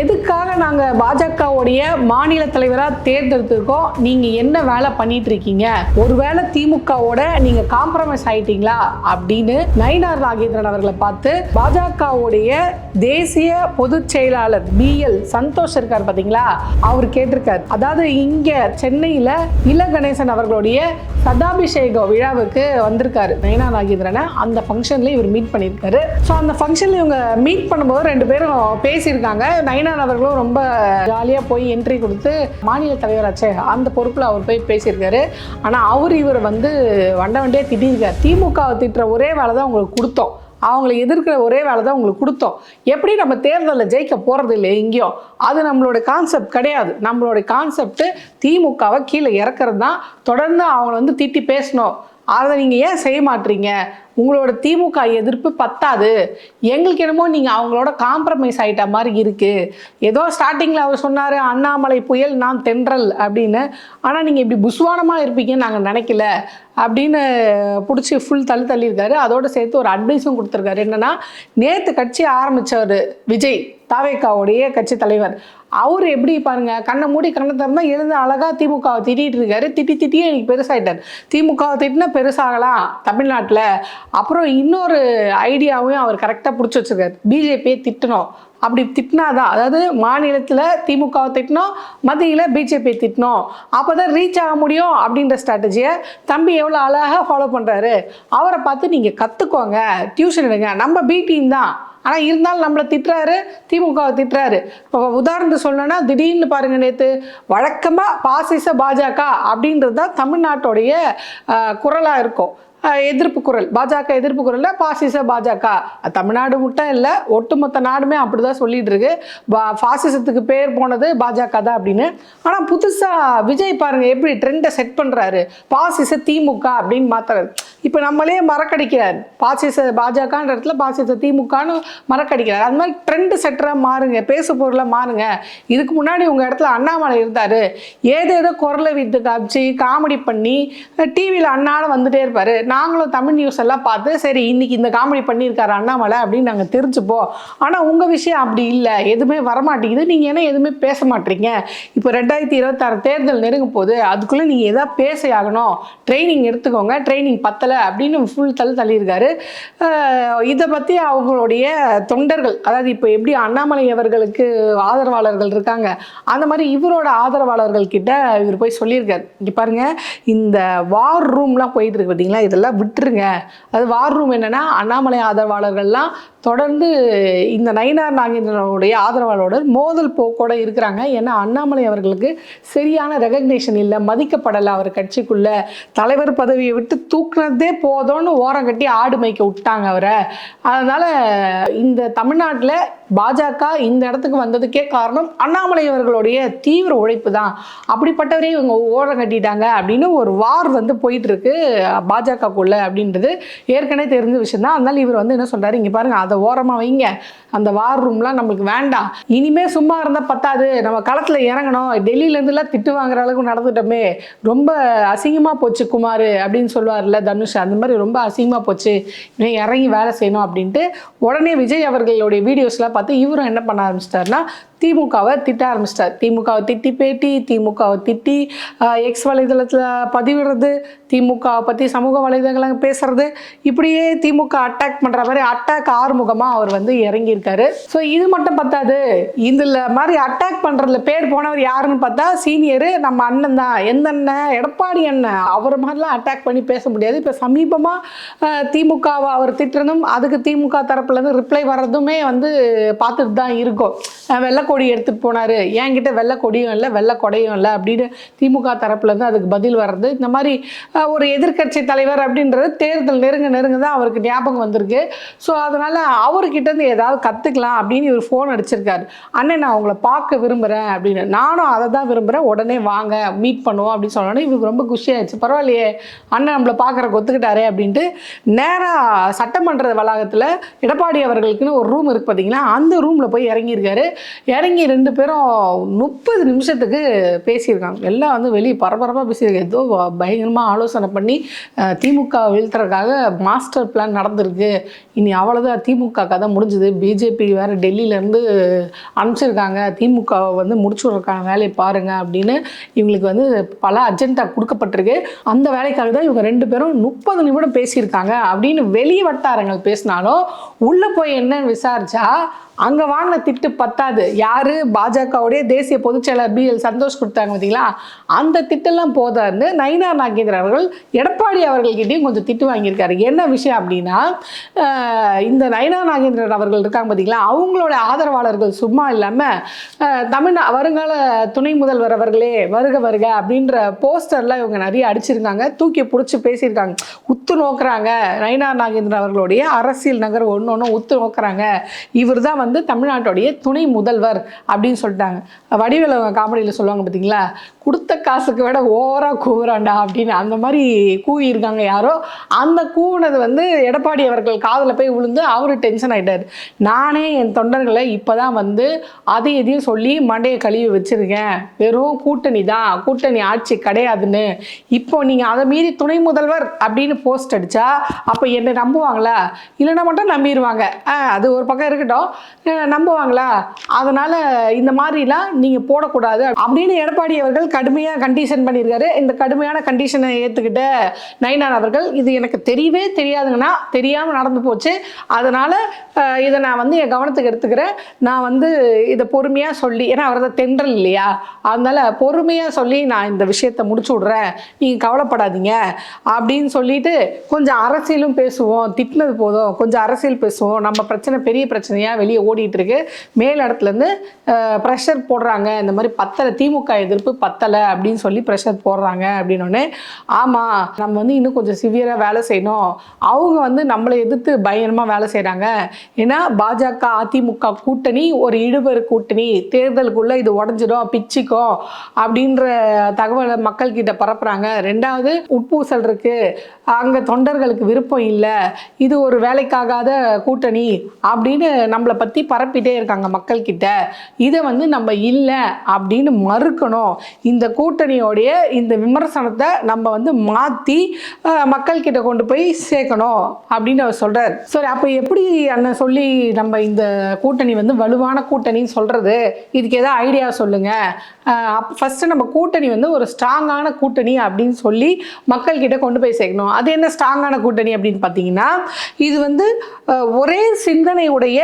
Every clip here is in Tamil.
எதுக்காக நாங்கள் பாஜகவுடைய மாநில தலைவராக தேர்ந்தெடுத்திருக்கோம்? நீங்கள் என்ன வேலை பண்ணிட்டு இருக்கீங்க ஒருவேளை திமுகவோட நீங்கள் காம்ப்ரமைஸ் ஆயிட்டீங்களா? அப்படின்னு நயினார் நாகேந்திரன் அவர்களை பார்த்து பாஜகவுடைய தேசிய பொதுச் செயலாளர் பிஎல் சந்தோஷ் இருக்கார் பார்த்தீங்களா அவர் கேட்டிருக்கார். அதாவது இங்கே சென்னையில் இல கணேசன் அவர்களுடைய சதாபிஷேக விழாவுக்கு வந்திருக்காரு நயனா நாகேந்திரனை. அந்த ஃபங்க்ஷன்லேயும் இவர் மீட் பண்ணியிருக்காரு. ஸோ அந்த ஃபங்க்ஷனில் இவங்க மீட் பண்ணும்போது ரெண்டு பேரும் பேசியிருக்காங்க. நயனான் அவர்களும் ரொம்ப ஜாலியாக போய் என்ட்ரி கொடுத்து மாநில தலைவராச்சே அந்த பொறுப்பில் அவர் போய் பேசியிருக்காரு. ஆனால் அவர் இவரை வந்து வண்ட வண்டியே திட்டிருக்கார் திமுகவை திட்டுற ஒரே வேலை தான் உங்களுக்கு கொடுத்தோம். அவங்கள எதிர்க்கிற ஒரே வேலை தான் உங்களுக்கு கொடுத்தோம். எப்படி நம்ம தேர்தலில் ஜெயிக்க போகிறது இல்லை எங்கேயும் அது நம்மளோட கான்செப்ட் கிடையாது. நம்மளோட கான்செப்ட் திமுகவை கீழே இறக்குறது தான். தொடர்ந்து அவங்கள வந்து திட்டி பேசணும். அதை நீங்கள் ஏன் செய்ய மாட்டீங்க? உங்களோட திமுக எதிர்ப்பு பத்தாது. எங்களுக்கு என்னமோ நீங்கள் அவங்களோட காம்ப்ரமைஸ் ஆகிட்ட மாதிரி இருக்குது ஏதோ ஸ்டார்டிங்கில் அவர் சொன்னார் அண்ணாமலை புயல் நான் தென்றல் அப்படின்னு. ஆனால் நீங்கள் இப்படி புஸ்வானமாக இருப்பீங்கன்னு நாங்கள் நினைக்கல. அப்படின்னு பிடிச்சி ஃபுல் தள்ளி தள்ளியிருக்காரு அதோடு சேர்த்து ஒரு அட்வைஸும் கொடுத்துருக்காரு. என்னன்னா நேற்று கட்சி ஆரம்பித்தவர் விஜய் தாவேக்காவுடைய கட்சி தலைவர். அவர் எப்படி பாருங்க கண்ணை மூடி கண்ணை திறந்தா எழுந்து அழகா திமுகவை திட்டிட்டு இருக்காரு. திட்டி திட்டியே எனக்கு பெருசாகிட்டார் திமுகவை திட்டினா பெருசாகலாம் தமிழ்நாட்டில். அப்புறம் இன்னொரு ஐடியாவையும் அவர் கரெக்டாக பிடிச்சி வச்சிருக்காரு. பிஜேபியை திட்டணும். அப்படி திட்டினாதான் அதாவது மாநிலத்தில் திமுகவை திட்டினோம் மத்தியில் பிஜேபி திட்டணும் அப்போ தான் ரீச் ஆக முடியும் அப்படின்ற ஸ்ட்ராட்டஜியை தம்பி எவ்வளோ அழகாக ஃபாலோ பண்ணுறாரு அவரை பார்த்து நீங்கள் கற்றுக்கோங்க டியூஷன் எடுங்க. நம்ம பி டீம் தான். ஆனால் இருந்தாலும் நம்மளை திட்டுறாரு திமுகவை திட்டுறாரு. இப்போ உதாரணத்துக்கு சொல்லணும்னா திடீர்னு பாருங்கள் நேற்று வழக்கமாக பாசிச பாஜக அப்படின்றது தான் தமிழ்நாட்டுடைய குரலாக இருக்கும். எதிர்ப்பு குரல். பாஜக எதிர்ப்பு குரல்ல பாசிச பாஜக. தமிழ்நாடு மட்டும் இல்லை ஒட்டுமொத்த நாடுமே அப்படிதான் சொல்லிட்டு இருக்கு. பா பாசிசத்துக்கு பேர் போனது பாஜக தான் அப்படின்னு. ஆனால் புதுசாக விஜய் பாருங்க எப்படி ட்ரெண்டை செட் பண்ணுறாரு பாசிச திமுக அப்படின்னு மாத்துறாரு. இப்போ நம்மளே மறக்கடிக்கிறார். பாசிச பாஜகன்ற இடத்துல பாசிச திமுகன்னு மறக்கடிக்கிறார். அது மாதிரி ட்ரெண்டு செட்டராக மாறுங்க பேசு பொருளாக மாறுங்க. இதுக்கு முன்னாடி உங்கள் இடத்துல அண்ணாமலை இருந்தார். ஏதேதோ குரலை வித்து காமிச்சு காமெடி பண்ணி டிவியில் அண்ணாலும் வந்துட்டே இருப்பார். நாங்களும் தமிழ் நியூஸ் எல்லாம் பார்த்து சரி இன்னைக்கு இந்த காமெடி பண்ணியிருக்காரு அண்ணாமலை அப்படின்னு நாங்கள் தெரிஞ்சுப்போம். ஆனால் உங்கள் விஷயம் அப்படி இல்லை. எதுவுமே வரமாட்டேங்குது. நீங்கள் என்ன எதுவுமே பேச மாட்டீங்க? இப்போ ரெண்டாயிரத்தி இருபத்தாறு தேர்தல் நெருங்கும் போது அதுக்குள்ளே நீங்கள் எதாவது பேச ஆகணும். ட்ரைனிங் எடுத்துக்கோங்க. ட்ரைனிங் பத்தலை அப்படின்னு ஃபுல் தள்ளு தள்ளியிருக்காரு. இதை பற்றி அவங்களுடைய தொண்டர்கள் அதாவது இப்போ எப்படி அண்ணாமலை அவர்களுக்கு ஆதரவாளர்கள் இருக்காங்க அந்த மாதிரி இவரோட ஆதரவாளர்கள் கிட்ட இவர் போய் சொல்லியிருக்காரு. இங்கே பாருங்க இந்த வார் ரூம்லாம் போயிட்டு இருக்கு பார்த்தீங்களா? இதெல்லாம் விட்டுருங்க. அது வார் ரூம் என்னன்னா அண்ணாமலை ஆதரவாளர்கள்லாம் தொடர்ந்து இந்த நயினார் நாகேந்திரனுடைய ஆதரவாளரோட மோதல் போக்கோட இருக்கிறாங்க. ஏன்னா அண்ணாமலை அவர்களுக்கு சரியான ரெகக்னேஷன் இல்லை மதிக்கப்படலை அவர் கட்சிக்குள்ள. தலைவர் பதவியை விட்டு தூக்குனதே போதும்னு ஓரம் கட்டி ஆடு மேய்க்க விட்டாங்க அவரை. அதனால இந்த தமிழ்நாட்டில் பாஜக இந்த இடத்துக்கு வந்ததுக்கே காரணம் அண்ணாமலை அவர்களுடைய தீவிர உழைப்பு தான். அப்படிப்பட்டவரே இவங்க ஓரம் கட்டிட்டாங்க அப்படின்னு ஒரு வார் வந்து போயிட்டு இருக்கு பாஜகக்குள்ள அப்படின்றது ஏற்கனவே தெரிஞ்ச விஷயம் தான் அதனால இவர் வந்து என்ன சொல்றாரு இங்க பாருங்க அதை ஓரமாக வைங்க. அந்த வார் ரூம்லாம் நம்மளுக்கு வேண்டாம். இனிமே சும்மா இருந்தால் பத்தாது. நம்ம களத்தில் இறங்கணும். டெல்லியிலேருந்துலாம் திட்டு வாங்குற அளவுக்கு நடந்துட்டோமே. ரொம்ப அசிங்கமாக போச்சு குமார் அப்படின்னு சொல்லுவார்ல தனுஷ். அந்த மாதிரி ரொம்ப அசிங்கமாக போச்சு. இவன் இறங்கி வேலை செய்யணும் அப்படின்ட்டு உடனே விஜய் அவர்களுடைய வீடியோஸ்லாம் பார்த்து இவரும் என்ன பண்ண ஆரம்பிச்சிட்டாருன்னா திமுகவை திட்ட ஆரம்பிச்சிட்டார். திமுகவை திட்டி பேட்டி திமுகவை திட்டி எக்ஸ் வலைதளத்தில் பதிவிடுறது திமுகவை பற்றி சமூக வலைதளங்களை பேசுறது. இப்படியே திமுக அட்டாக் பண்ணுற மாதிரி அட்டாக் ஆறுமுகமாக அவர் வந்து இறங்கியிருக்காரு. ஸோ இது மட்டும் பத்தாது. இதில் மாதிரி அட்டாக் பண்ணுறதுல பேர் போனவர் யாருன்னு பார்த்தா சீனியரு நம்ம அண்ணன் தான். எந்த அண்ணன்? எடப்பாடி அண்ணன். அவர் மாதிரிலாம் அட்டாக் பண்ணி பேச முடியாது. இப்போ சமீபமாக திமுகவை அவர் திட்டுறதும் அதுக்கு திமுக தரப்புலேருந்து ரிப்ளை வர்றதுமே வந்து பார்த்துட்டு தான் இருக்கும். அஹ் கொடி எடுத்துகிட்டு போனார். என்கிட்ட வெள்ளைக்கொடியும் இல்லை வெள்ளைக்கொடையும் இல்லை அப்படின்னு திமுக தரப்புலேருந்து அதுக்கு பதில் வர்றது. இந்த மாதிரி ஒரு எதிர்க்கட்சி தலைவர் அப்படின்றது தேர்தல் நெருங்க நெருங்க தான் அவருக்கு ஞாபகம் வந்திருக்கு. ஸோ அதனால் அவர்கிட்ட இருந்து ஏதாவது கற்றுக்கலாம் அப்படின்னு இவர் ஃபோன் அடிச்சிருக்காரு. அண்ணன் நான் அவங்கள பார்க்க விரும்புகிறேன் அப்படின்னு. நானும் அதை தான் விரும்புகிறேன் உடனே வாங்க மீட் பண்ணுவோம் அப்படின்னு சொன்னோன்னே இவருக்கு ரொம்ப குஷியாயிடுச்சு பரவாயில்லையே அண்ணன் நம்மளை பார்க்குற ஒத்துக்கிட்டாரே அப்படின்ட்டு நேராக சட்டமன்ற வளாகத்தில் எடப்பாடி அவர்களுக்குன்னு ஒரு ரூம் இருக்கு பார்த்தீங்களா அந்த ரூமில் போய் இறங்கியிருக்காரு. இறங்கி ரெண்டு பேரும் முப்பது நிமிஷத்துக்கு பேசியிருக்காங்க. எல்லாம் வந்து வெளியே பரபரப்பாக பேசியிருக்காங்க. ஏதோ பயங்கரமாக ஆலோசனை பண்ணி திமுக வீழ்த்துறதுக்காக மாஸ்டர் பிளான் நடந்திருக்கு. இனி அவ்வளோதான் திமுக கதை முடிஞ்சுது. பிஜேபி வேறு டெல்லியிலேருந்து அனுப்பிச்சிருக்காங்க. திமுகவை வந்து முடிச்சுடுறக்கான வேலையை பாருங்க அப்படின்னு இவங்களுக்கு வந்து பல அஜெண்டா கொடுக்கப்பட்டிருக்கு. அந்த வேலைக்காக தான் இவங்க ரெண்டு பேரும் முப்பது நிமிடம் பேசியிருக்காங்க அப்படின்னு வெளி வட்டாரங்கள் பேசினாலும் உள்ளே போய் என்னன்னு விசாரிச்சா அங்கே வாங்கின திட்டு பத்தாது. யார்? பாஜகவுடைய தேசிய பொதுச்செயலர் பி எல் சந்தோஷ் கொடுத்தாங்க பார்த்தீங்களா அந்த திட்டெல்லாம் போதான்னு நயினார் நாகேந்திரன் அவர்கள் எடப்பாடி அவர்கள்கிட்டயும் கொஞ்சம் திட்டு வாங்கியிருக்காரு. என்ன விஷயம் அப்படின்னா இந்த நயனா நாகேந்திரன் அவர்கள் இருக்காங்க பார்த்தீங்களா அவங்களோட ஆதரவாளர்கள் சும்மா இல்லாமல் தமிழ் வருங்கால துணை முதல்வர் அவர்களே வருக வருக அப்படின்ற போஸ்டர்லாம் இவங்க நிறைய அடிச்சிருக்காங்க. தூக்கி பிடிச்சி பேசியிருக்காங்க. உத்து நோக்குறாங்க நயனா நாகேந்திரன் அவர்களுடைய அரசியல் நகர் ஒன்று ஒன்று உத்து நோக்குறாங்க. இவர் தான் வந்து தமிழ்நாட்டுடைய துணை முதல்வர் அப்படின்னு சொல்லிட்டாங்க. வடிவேல காமெடியில் சொல்லுவாங்க பார்த்தீங்களா கொடுத்த காசுக்கு விட ஓவராக கூவுறாண்டா அப்படின்னு அந்த மாதிரி கூவியிருக்காங்க யாரோ. அந்த கூவுனது வந்து எடப்பாடி அவர்கள் காதில் போய் விழுந்து அவரு டென்ஷன் ஆகிட்டார் நானே என் தொண்டர்களை இப்போ தான் வந்து அதை எதையும் சொல்லி மண்டையை கழுவி வச்சுருக்கேன். வெறும் கூட்டணி தான். கூட்டணி ஆட்சி கிடையாதுன்னு. இப்போ நீங்கள் அதை மீறி துணை முதல்வர் அப்படின்னு போஸ்ட் அடித்தா அப்போ என்னை நம்புவாங்களா? இல்லைன்னா மட்டும் நம்பிடுவாங்க ஆ, அது ஒரு பக்கம் இருக்கட்டும். நம்புவாங்களா? அதனால் இந்த மாதிரிலாம் நீங்கள் போடக்கூடாது அப்படின்னு எடப்பாடி அவர்கள் கடுமையாக கண்டிஷன் பண்ணியிருக்காரு. இந்த கடுமையான கண்டிஷனை ஏற்றுக்கிட்ட நயினார் அவர்கள் இது எனக்கு தெரியவே தெரியாதுங்கன்னா தெரியாமல் நடந்து போச்சு. அதனால் இதை நான் வந்து என் கவனத்துக்கு எடுத்துக்கிறேன். நான் வந்து இதை பொறுமையாக சொல்லி ஏன்னா அவரது தென்றல் இல்லையா? அதனால் பொறுமையாக சொல்லி நான் இந்த விஷயத்தை முடிச்சு விட்றேன். நீங்கள் கவலைப்படாதீங்க. அப்படின்னு சொல்லிட்டு கொஞ்சம் அரசியலும் பேசுவோம். திட்டினது போதும். கொஞ்சம் அரசியல் பேசுவோம். நம்ம பிரச்சனை பெரிய பிரச்சனையாக வெளியே ஓடிட்டு இருக்கு. மேல் இடத்துலேருந்து ப்ரெஷர் போடுறாங்க. இந்த மாதிரி பத்தலை திமுக எதிர்ப்பு பத்தலை அப்படின்னு சொல்லி ப்ரெஷர் போடுறாங்க அப்படின்னோடனே ஆமாம் நம்ம வந்து இன்னும் கொஞ்சம் சிவியராக வேலை செய்யணும். அவங்க வந்து நம்மளை எதிர்த்து பய பயங்கரமாக வேலை செய்கிறாங்க ஏன்னா பாஜக அதிமுக கூட்டணி ஒரு இழுபறு கூட்டணி. தேர்தலுக்குள்ளே இது உடஞ்சிடும் பிச்சுக்கும் அப்படின்ற தகவலை மக்கள்கிட்ட பரப்புகிறாங்க ரெண்டாவது உட்பூசல் இருக்குது அங்கே தொண்டர்களுக்கு விருப்பம் இல்லை. இது ஒரு வேலைக்காகாத கூட்டணி அப்படின்னு நம்மளை பற்றி பரப்பிட்டே இருக்காங்க மக்கள்கிட்ட. இதை வந்து நம்ம இல்லை அப்படின்னு மறுக்கணும். இந்த கூட்டணியோடைய இந்த விமர்சனத்தை நம்ம வந்து மாற்றி மக்கள்கிட்ட கொண்டு போய் சேர்க்கணும் அப்படின்னு அவர் சொல்கிறார் சரி அப்போ எப்படி அண்ணன் சொல்லி நம்ம இந்த கூட்டணி வந்து வலுவான கூட்டணின்னு சொல்கிறது இதுக்கு ஏதாவது ஐடியா சொல்லுங்கள் அப்போ ஃபஸ்ட்டு நம்ம கூட்டணி வந்து ஒரு ஸ்ட்ராங்கான கூட்டணி அப்படின்னு சொல்லி மக்கள்கிட்ட கொண்டு போய் சேர்க்கணும். அது என்ன ஸ்ட்ராங்கான கூட்டணி அப்படின்னு பார்த்தீங்கன்னா இது வந்து ஒரே சிந்தனையுடைய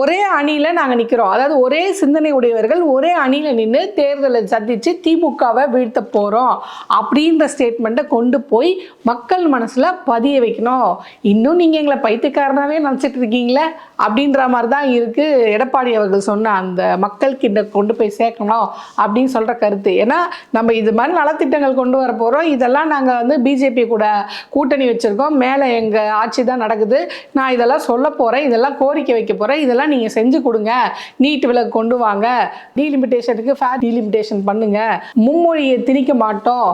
ஒரே அணியில் நாங்கள் நிற்கிறோம் அதாவது ஒரே சிந்தனை உடையவர்கள் ஒரே அணியில் நின்று தேர்தலை சந்தித்து திமுகவை வீழ்த்த போகிறோம் அப்படின்ற ஸ்டேட்மெண்ட்டை கொண்டு போய் மக்கள் மனசில் பதிய வைக்கணும். இன்னும் நீங்கள் எங்களை பைத்தியக்காரனாவே நினச்சிட்டு இருக்கீங்களே அப்படின்ற மாதிரி தான் இருக்குது எடப்பாடி அவர்கள் சொன்ன அந்த மக்கள்கிட்ட கொண்டு போய் சேர்க்கணும் அப்படின்னு சொல்கிற கருத்து. ஏன்னா நம்ம இது மாதிரி நலத்திட்டங்கள் கொண்டு வர போகிறோம் இதெல்லாம் நாங்கள் வந்து பிஜேபி கூட கூட்டணி வச்சுருக்கோம். மேலே எங்கள் ஆட்சி தான் நடக்குது. நான் இதெல்லாம் சொல்ல போகிறேன் இதெல்லாம் கோரிக்கை வைக்க போகிறேன் இதெல்லாம் நீங்கள் செஞ்சு கொடுங்க. நீட் விலக்கு கொண்டு வாங்க. டீலிமிட்டேஷனுக்கு ஃபேட் டீலிமிட்டேஷன் பண்ணுங்கள் மும்மொழியை திணிக்க மாட்டோம்.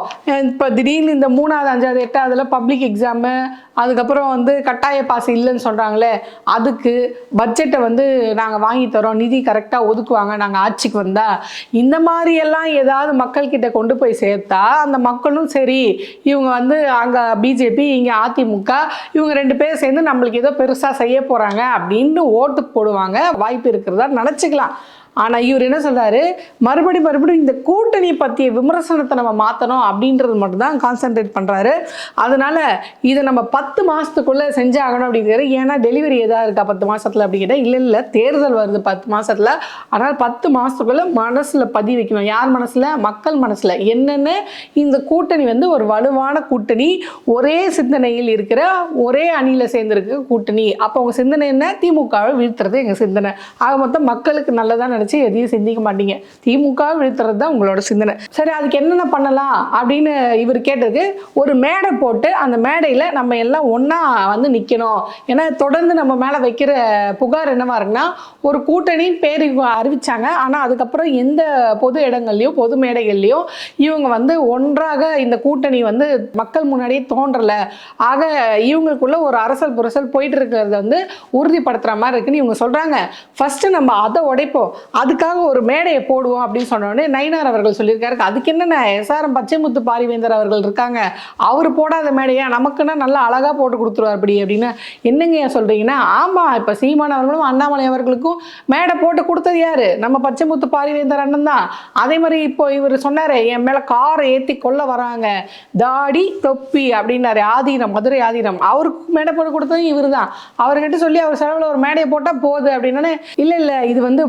இப்போ திடீர்னு இந்த மூணாவது அஞ்சாவது எட்டாவதுல பப்ளிக் எக்ஸாமு அதுக்கப்புறம் வந்து கட்டாய பாஸ் இல்லை இல்லைன்னு சொல்கிறாங்களே அதுக்கு பட்ஜெட்டை வந்து நாங்கள் வாங்கி தரோம் நிதி கரெக்டாக ஒதுக்குவாங்க நாங்கள் ஆட்சிக்கு வந்தால் இந்த மாதிரியெல்லாம் ஏதாவது மக்கள்கிட்ட கொண்டு போய் சேர்த்தா அந்த மக்களும் சரி இவங்க வந்து அங்கே பிஜேபி இங்கே அதிமுக இவங்க ரெண்டு பேரும் சேர்ந்து நம்மளுக்கு ஏதோ பெருசாக செய்ய போகிறாங்க அப்படின்னு ஓட்டு போடுவாங்க. வாய்ப்பு இருக்கிறதா நினச்சிக்கலாம். ஆனால் இவர் என்ன சொல்கிறாரு மறுபடி மறுபடியும் இந்த கூட்டணி பற்றிய விமர்சனத்தை நம்ம மாற்றணும் அப்படின்றது மட்டும்தான் கான்சென்ட்ரேட் பண்ணுறாரு அதனால் இதை நம்ம பத்து மாதத்துக்குள்ளே செஞ்சாகணும் அப்படிங்கிறாரு. ஏன்னா டெலிவரி எதாக இருக்கா பத்து மாதத்தில் அப்படிங்கிட்ட இல்லை இல்லை தேர்தல் வருது பத்து மாதத்தில் ஆனால் பத்து மாதத்துக்குள்ளே மனசில் பதி வைக்கணும் யார் மனசில்? மக்கள் மனசில். என்னென்ன இந்த கூட்டணி வந்து ஒரு வலுவான கூட்டணி. ஒரே சிந்தனையில் இருக்கிற ஒரே அணியில் சேர்ந்துருக்க கூட்டணி. அப்போ அவங்க சிந்தனை என்ன? திமுகவை வீழ்த்துறது எங்கள் சிந்தனை. ஆக மொத்தம் மக்களுக்கு நல்லதாக நினச்சி எதையும் சிந்திக்க மாட்டீங்க. திமுக வீழ்த்துறது தான் உங்களோட சிந்தனை. சரி அதுக்கு என்னென்ன பண்ணலாம் அப்படின்னு இவர் கேட்டதுக்கு ஒரு மேடை போட்டு அந்த மேடையில் நம்ம எல்லாம் ஒன்றா வந்து நிற்கணும் ஏன்னா தொடர்ந்து நம்ம மேலே வைக்கிற புகார் என்னவா இருக்குன்னா ஒரு கூட்டணின்னு பேர் அறிவிச்சாங்க. ஆனால் அதுக்கப்புறம் எந்த பொது இடங்கள்லையும் பொது மேடைகள்லையும் இவங்க வந்து ஒன்றாக இந்த கூட்டணி வந்து மக்கள் முன்னாடியே தோன்றல. ஆக இவங்களுக்குள்ள ஒரு அரசல் புரசல் போயிட்டு இருக்கிறத வந்து உறுதிப்படுத்துற மாதிரி இருக்குன்னு இவங்க சொல்கிறாங்க ஃபஸ்ட்டு நம்ம அதை உடைப்போம். அதுக்காக ஒரு மேடையை போடுவோம் அப்படின்னு சொன்ன உடனே நயினார் அவர்கள் சொல்லியிருக்காரு. அதுக்கு என்னென்ன எஸ்ஆர்எம் பச்சைமுத்து பாரிவேந்தர் அவர்கள் இருக்காங்க? அவர் போடாத மேடையா? நமக்குன்னா நல்லா அழகாக போட்டு கொடுத்துருவார் அப்படி அப்படின்னு என்னங்க ஏன் சொல்கிறீங்கன்னா ஆமாம் இப்போ சீமான் அவர்களும் அண்ணாமலை அவர்களுக்கும் மேடை போட்டு கொடுத்தது யார்? நம்ம பச்சைமுத்து பாரிவேந்தர் அண்ணன் தான். அதே மாதிரி இப்போ இவர் சொன்னார் என் மேலே காரை ஏற்றி கொல்ல வராங்க. தாடி தொப்பி அப்படின்னாரு. ஆதீனம் மதுரை ஆதீனம். அவருக்கு மேடை போட்டு கொடுத்ததும் இவர் தான் அவர்கிட்ட சொல்லி அவர் செலவில் ஒரு மேடையை போட்டால் போகுது அப்படின்னே இல்லை இல்லை இது வந்து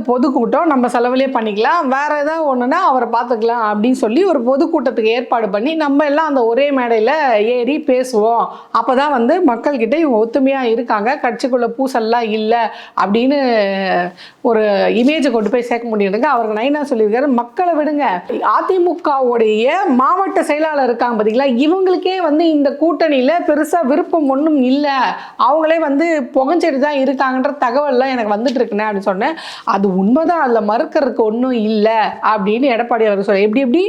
பொதுக்கூட்டம் நம்ம செலவுலேயே பண்ணிக்கலாம். வேற ஏதாவது ஒன்றுனா அவரை பார்த்துக்கலாம் அப்படின்னு சொல்லி ஒரு பொதுக்கூட்டத்துக்கு ஏற்பாடு பண்ணி நம்ம எல்லாம் அந்த ஒரே மேடையில் ஏறி பேசுவோம். அப்போ தான் வந்து மக்கள்கிட்ட இவங்க ஒத்துமையாக இருக்காங்க கட்சிக்குள்ளே பூசல்லாம் இல்லை அப்படின்னு ஒரு இமேஜை கொண்டு போய் சேர்க்க முடியுதுங்க. அவருக்கு நைனா சொல்லியிருக்காரு? மக்களை விடுங்க. அதிமுகவுடைய மாவட்ட செயலாளர் இருக்காங்க பார்த்தீங்களா இவங்களுக்கே வந்து இந்த கூட்டணியில் பெருசாக விருப்பம் ஒன்றும் இல்லை. அவங்களே வந்து புகஞ்சிட்டு தான் இருக்காங்கன்ற தகவல்லாம் எனக்கு வந்துட்டு இருக்குன்னு அப்படின்னு சொன்னேன். அது உண்மைதான். அதில் மறுக்கிறதுக்கு ஒன்றும் இல்லை அப்படின்னு எடப்பாடி அவர் சொல்ல எப்படி எப்படி?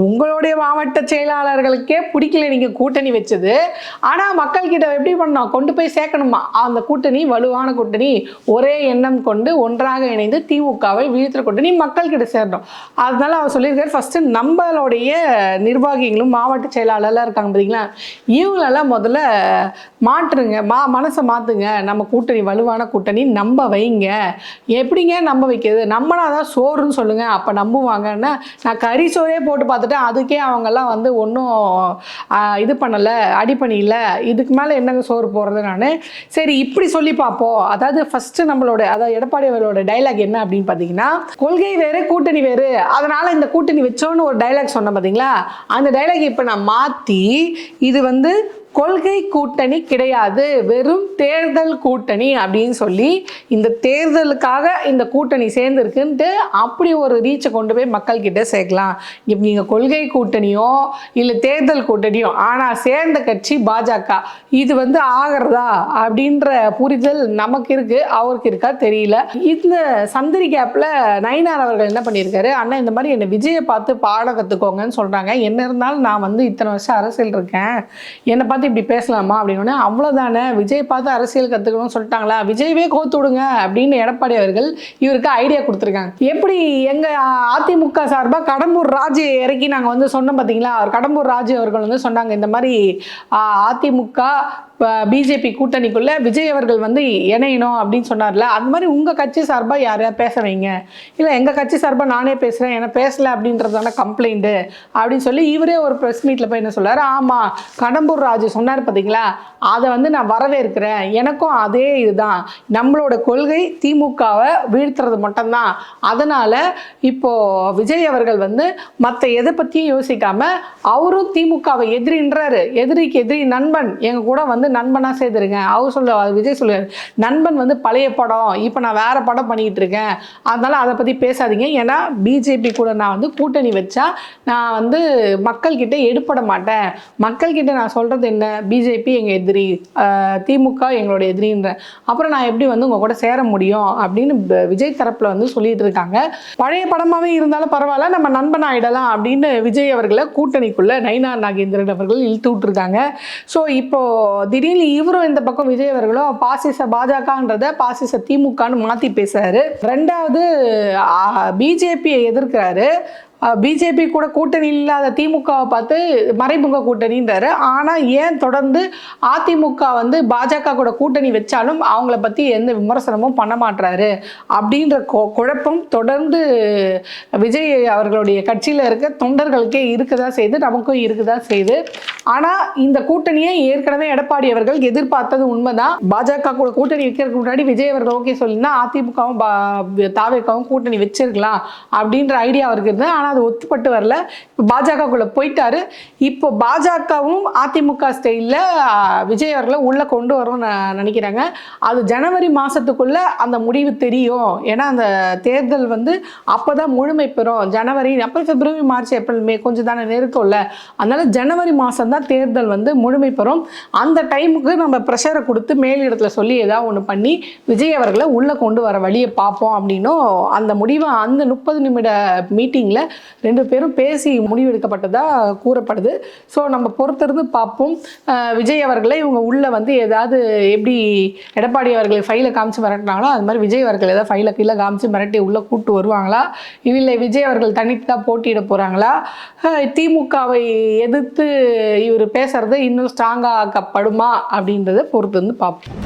உங்களுடைய மாவட்ட செயலாளர்களுக்கே பிடிக்கல நீங்கள் கூட்டணி வச்சது. ஆனால் மக்கள்கிட்ட எப்படி பண்ணோம்? கொண்டு போய் சேர்க்கணுமா? அந்த கூட்டணி வலுவான கூட்டணி ஒரே எண்ணம் கொண்டு ஒன்றாக இணைந்து திமுகவை வீழ்த்துற கூட்டணி மக்கள்கிட்ட சேரணும் அதனால அவர் சொல்லியிருக்காரு ஃபஸ்ட்டு நம்மளுடைய நிர்வாகிகளும் மாவட்ட செயலாளர்லாம் இருக்காங்க பார்த்தீங்களா இவங்களெல்லாம் முதல்ல மாற்றுங்க மா மனசை மாற்றுங்க நம்ம கூட்டணி வலுவான கூட்டணி நம்ப வைங்க. எப்படிங்க நம்ப வைக்கிறது? நம்மளாதான் சோறுன்னு சொல்லுங்கள் அப்போ நம்புவாங்கன்னா நான் கறி சோறே போட்டு பார்த்துட்டேன். அதுக்கே அவங்கெல்லாம் வந்து ஒன்றும் இது பண்ணலை அடி பண்ணியில இதுக்கு மேலே என்னங்க சோறு போடுறது நான்? சரி இப்படி சொல்லி பார்ப்போம். அதாவது ஃபஸ்ட்டு நம்மளோட அதாவது எடப்பாடி அவர்களோட டைலாக் என்ன அப்படின்னு பார்த்தீங்கன்னா கொள்கை வேறு கூட்டணி வேறு. அதனால் இந்த கூட்டணி வச்சோன்னு ஒரு டைலாக் சொன்னேன் பார்த்தீங்களா? அந்த டைலாக் இப்போ நான் மாற்றி இது வந்து கொள்கை கூட்டணி கிடையாது. வெறும் தேர்தல் கூட்டணி அப்படின்னு சொல்லி இந்த தேர்தலுக்காக இந்த கூட்டணி சேர்ந்துருக்குன்ட்டு அப்படி ஒரு ரீச்சை கொண்டு போய் மக்கள்கிட்ட சேர்க்கலாம். இப்போ நீங்கள் கொள்கை கூட்டணியோ இல்லை தேர்தல் கூட்டணியோ ஆனால் சேர்ந்த கட்சி பாஜக இது வந்து ஆகிறதா அப்படின்ற புரிதல் நமக்கு இருக்குது அவருக்கு இருக்கா தெரியல. இந்த சந்திரி கேப்பில் நயினார் அவர்கள் என்ன பண்ணியிருக்காரு? அண்ணா இந்த மாதிரி என்னை விஜயை பார்த்து பாட கற்றுக்கோங்கன்னு சொல்கிறாங்க என்ன இருந்தாலும் நான் வந்து இத்தனை வருஷம் அரசியல் இருக்கேன். என்னை பார்த்து இப்படி பேசலாமா அப்படின்னு அவ்வளோதானே விஜய் பார்த்து அரசியல் கற்றுக்கணும்னு சொல்லிட்டாங்களா? விஜய்வே கோத்து விடுங்க அப்படின்னு எடப்பாடி அவர்கள் இவருக்கு ஐடியா கொடுத்துருக்காங்க. எப்படி எங்கள் அதிமுக சார்பாக கடம்பூர் ராஜு இறக்கி நாங்கள் வந்து சொன்னோம் பார்த்தீங்களா அவர் கடம்பூர் ராஜு அவர்கள் வந்து சொன்னாங்க இந்த மாதிரி அதிமுக பிஜேபி கூட்டணிக்குள்ள விஜய் அவர்கள் வந்து இணையணும் அப்படின்னு சொன்னார்ல. அது மாதிரி உங்கள் கட்சி சார்பாக யாரையா பேச வைங்க? இல்லை எங்கள் கட்சி சார்பாக நானே பேசுகிறேன் ஏன்னா பேசலை அப்படின்றதான கம்ப்ளைண்ட்டு அப்படின்னு சொல்லி இவரே ஒரு ப்ரெஸ் மீட்டில் போய் என்ன சொல்கிறார் ஆமாம் கடம்பூர் ராஜு சொன்னார் பார்த்தீங்களா அதை வந்து நான் வரவேற்கிறேன். எனக்கும் அதே இதுதான். நம்மளோட கொள்கை திமுகவை வீழ்த்துறது மட்டும்தான். அதனால் இப்போது விஜய் அவர்கள் வந்து மற்ற எதை பற்றியும் யோசிக்காமல் அவரும் திமுகவை எதிரின்றாரு. எதிரிக்கு எதிரி நண்பன். எங்கள் கூட வந்து நண்பனா சேர்த்துருக்கேன் அவர் சொல்ல விஜய் சொல்லுவார் நண்பன் வந்து பழைய படம். இப்போ நான் வேற படம் பண்ணிக்கிட்டு இருக்கேன். அதனால அதை பற்றி பேசாதீங்க. ஏன்னா பிஜேபி கூட நான் வந்து கூட்டணி வச்சா நான் வந்து மக்கள்கிட்ட எடுப்பட மாட்டேன். மக்கள்கிட்ட நான் சொல்றது என்ன? பிஜேபி எங்கள் எதிரி திமுக எங்களோட எதிரின்ற. அப்புறம் நான் எப்படி வந்து உங்க கூட சேர முடியும்? அப்படின்னு விஜய் தரப்பில் வந்து சொல்லிட்டு இருக்காங்க. பழைய படமாவே இருந்தாலும் பரவாயில்ல நம்ம நண்பன் ஆயிடலாம் அப்படின்னு விஜய் அவர்களை கூட்டணிக்குள்ள நைனா நாகேந்திரன் அவர்கள் இழுத்து விட்டுருக்காங்க. ஸோ இப்போ திடீர்னு இவரும் இந்த பக்கம் விஜய் அவர்களும் பாசிச பாஜகன்றத பாசிச திமுகன்னு மாத்தி பேசுறாரு. ரெண்டாவது பிஜேபியை எதிர்க்கிறாரு. பிஜேபி கூட கூட்டணி இல்லாத திமுகவை பார்த்து மறைமுக கூட்டணின்றாரு. ஆனால் ஏன் தொடர்ந்து அதிமுக வந்து பாஜக கூட கூட்டணி வச்சாலும் அவங்கள பற்றி எந்த விமர்சனமும் பண்ண மாட்டுறாரு அப்படின்ற கொ- குழப்பம் தொடர்ந்து விஜய் அவர்களுடைய கட்சியில் இருக்க தொண்டர்களுக்கே இருக்குதா செய்து நமக்கும் இருக்குதா செய்து. ஆனால் இந்த கூட்டணியை ஏற்கனவே எடப்பாடி அவர்கள் எதிர்பார்த்தது உண்மைதான். பாஜக கூட கூட்டணி வைக்கிறதுக்கு முன்னாடி விஜய் அவர்கள் ஓகே சொல்லியிருந்தா அதிமுகவும் பா- தாவேக்காவும் கூட்டணி வச்சிருக்கலாம் அப்படின்ற ஐடியா அவருக்கு இருந்தது. ஆனால் அது ஒத்துப்பட்டு வரல. இப்போ பாஜகக்குள்ளே போயிட்டாரு. இப்போ பாஜகவும் அதிமுக ஸ்டைலில் விஜய் அவர்களை உள்ளே கொண்டு வரும்னு நான் நினைக்கிறாங்க. அது ஜனவரி மாதத்துக்குள்ளே அந்த முடிவு தெரியும். ஏன்னா அந்த தேர்தல் வந்து அப்போ தான் முழுமை பெறும். ஜனவரி அப்போ பிப்ரவரி மார்ச் ஏப்ரல் மே கொஞ்சம் தானே நெருக்கம்ல அதனால் ஜனவரி மாதம் தான் தேர்தல் வந்து முழுமை பெறும். அந்த டைமுக்கு நம்ம ப்ரெஷரை கொடுத்து மேலிடத்தில் சொல்லி ஏதாவது ஒன்று பண்ணி விஜய் அவர்களை உள்ளே கொண்டு வர வழியை பார்ப்போம் அப்படின்னும் அந்த முடிவை அந்த முப்பது நிமிட மீட்டிங்கில் ரெண்டு பேரும் பேசி முடிவெடுக்கப்பட்டதாக கூறப்படுது. ஸோ நம்ம பொறுத்திருந்து பார்ப்போம். விஜய் அவர்களை இவங்க உள்ளே வந்து ஏதாவது எப்படி எடப்பாடி அவர்களை ஃபைலை காமிச்சு மிரட்டினாங்களோ அது மாதிரி விஜய் அவர்கள் ஏதாவது ஃபைலை கீழே காமிச்சு மிரட்டி உள்ளே கூட்டு வருவாங்களா? இல்லை விஜய் அவர்கள் தனித்து தான் போட்டியிட போகிறாங்களா திமுகவை எதிர்த்து இவர் பேசுகிறது இன்னும் ஸ்ட்ராங்காகப்படுமா அப்படின்றத பொறுத்து வந்து பார்ப்போம்.